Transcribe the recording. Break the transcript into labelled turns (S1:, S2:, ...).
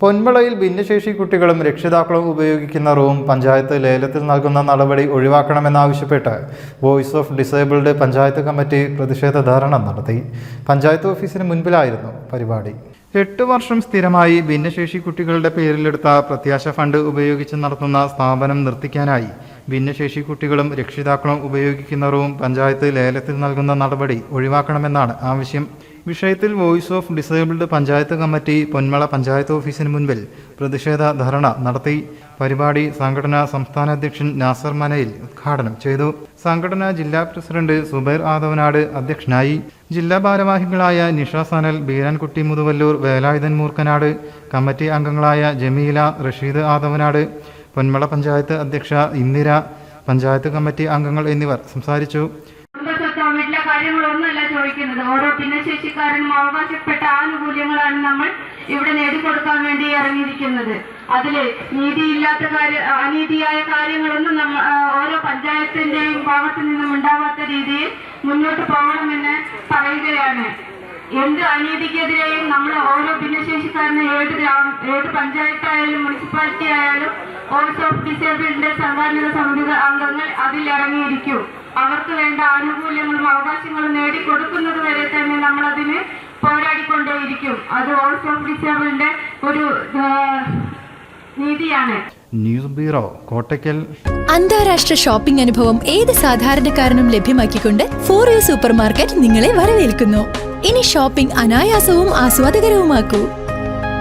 S1: പൊന്മളയിൽ ഭിന്നശേഷി കുട്ടികളും രക്ഷിതാക്കളും ഉപയോഗിക്കുന്ന റൂം പഞ്ചായത്ത് ലേലത്തിൽ നൽകുന്ന നടപടി ഒഴിവാക്കണമെന്നാവശ്യപ്പെട്ട് voice of disabled panchayat committee പ്രതിഷേധ ധാരണ നടത്തി. പഞ്ചായത്ത് ഓഫീസിന് മുൻപിലായിരുന്നു പരിപാടി. എട്ട് വർഷം സ്ഥിരമായി ഭിന്നശേഷി കുട്ടികളുടെ പേരിലെടുത്ത പ്രത്യാശ ഫണ്ട് ഉപയോഗിച്ച് നടത്തുന്ന സ്ഥാപനം നിർത്തിക്കാനായി ഭിന്നശേഷി കുട്ടികളും രക്ഷിതാക്കളും ഉപയോഗിക്കുന്ന റൂം പഞ്ചായത്ത് ലേലത്തിൽ നൽകുന്ന നടപടി ഒഴിവാക്കണമെന്നാണ് ആവശ്യം. വിഷയത്തിൽ voice of disabled panchayat committee Ponmala panchayat ഓഫീസിന് മുൻപിൽ പ്രതിഷേധ ധർണ നടത്തി. പരിപാടി സംഘടനാ സംസ്ഥാന അധ്യക്ഷൻ നാസർ മനയിൽ ഉദ്ഘാടനം ചെയ്തു. സംഘടനാ ജില്ലാ പ്രസിഡന്റ് സുബൈർ ആദവനാട് അധ്യക്ഷനായി. ജില്ലാ ഭാരവാഹികളായ നിഷ സനൽ ബീരാൻകുട്ടി മുതുവല്ലൂർ വേലായുധൻ മൂർക്കനാട് കമ്മിറ്റി അംഗങ്ങളായ ജമീല റഷീദ് ആദവനാട് പൊന്മള പഞ്ചായത്ത് അധ്യക്ഷ ഇന്ദിര പഞ്ചായത്ത് കമ്മിറ്റി അംഗങ്ങൾ എന്നിവർ സംസാരിച്ചു.
S2: കാര്യങ്ങളൊന്നുമല്ല ചോദിക്കുന്നത്. ഓരോ ഭിന്നശേഷിക്കാരനും അവകാശപ്പെട്ട ആനുകൂല്യങ്ങളാണ് നമ്മൾ ഇവിടെ നേടിക്കൊടുക്കാൻ വേണ്ടി ഇറങ്ങിയിരിക്കുന്നത്. അതിൽ നീതിയില്ലാത്ത കാര്യ അനീതിയായ കാര്യങ്ങളൊന്നും നമ്മ ഓരോ പഞ്ചായത്തിന്റെയും ഭാഗത്തു നിന്നും ഉണ്ടാവാത്ത രീതിയിൽ മുന്നോട്ട് പോകണമെന്ന് പറയുകയാണ്. എന്ത് അനീതിക്കെതിരെയും നമ്മൾ ഓരോ ഭിന്നശേഷിക്കാരന് ഏത് ഗ്രാമം ഏത് പഞ്ചായത്തായാലും മുനിസിപ്പാലിറ്റി ആയാലും വോയിസ് ഓഫ് ഡിസേബിളിന്റെ സംഘാടന സമിതി അംഗങ്ങൾ അതിൽ ഇറങ്ങിയിരിക്കും. അവർക്ക് വേണ്ട ആനുകൂല്യങ്ങളും അവകാശങ്ങളും നേടിക്കൊടുക്കുന്നത് വരെ തന്നെ നമ്മൾ അതിന് പോരാടിക്കൊണ്ടേയിരിക്കും. അത് വോയിസ് ഓഫ് ഡിസേബിളിന്റെ ഒരു നീതിയാണ്.
S1: News bureau Kottakkal.
S3: അന്താരാഷ്ട്ര ഷോപ്പിംഗ് അനുഭവം ഏത് സാധാരണക്കാരനും ലഭ്യമാക്കിക്കൊണ്ട് ഫോർ യു സൂപ്പർ മാർക്കറ്റ് നിങ്ങളെ വരവേൽക്കുന്നു. ഇനി ഷോപ്പിംഗ് അനായാസവും ആസ്വാദകരവുമാക്കൂ.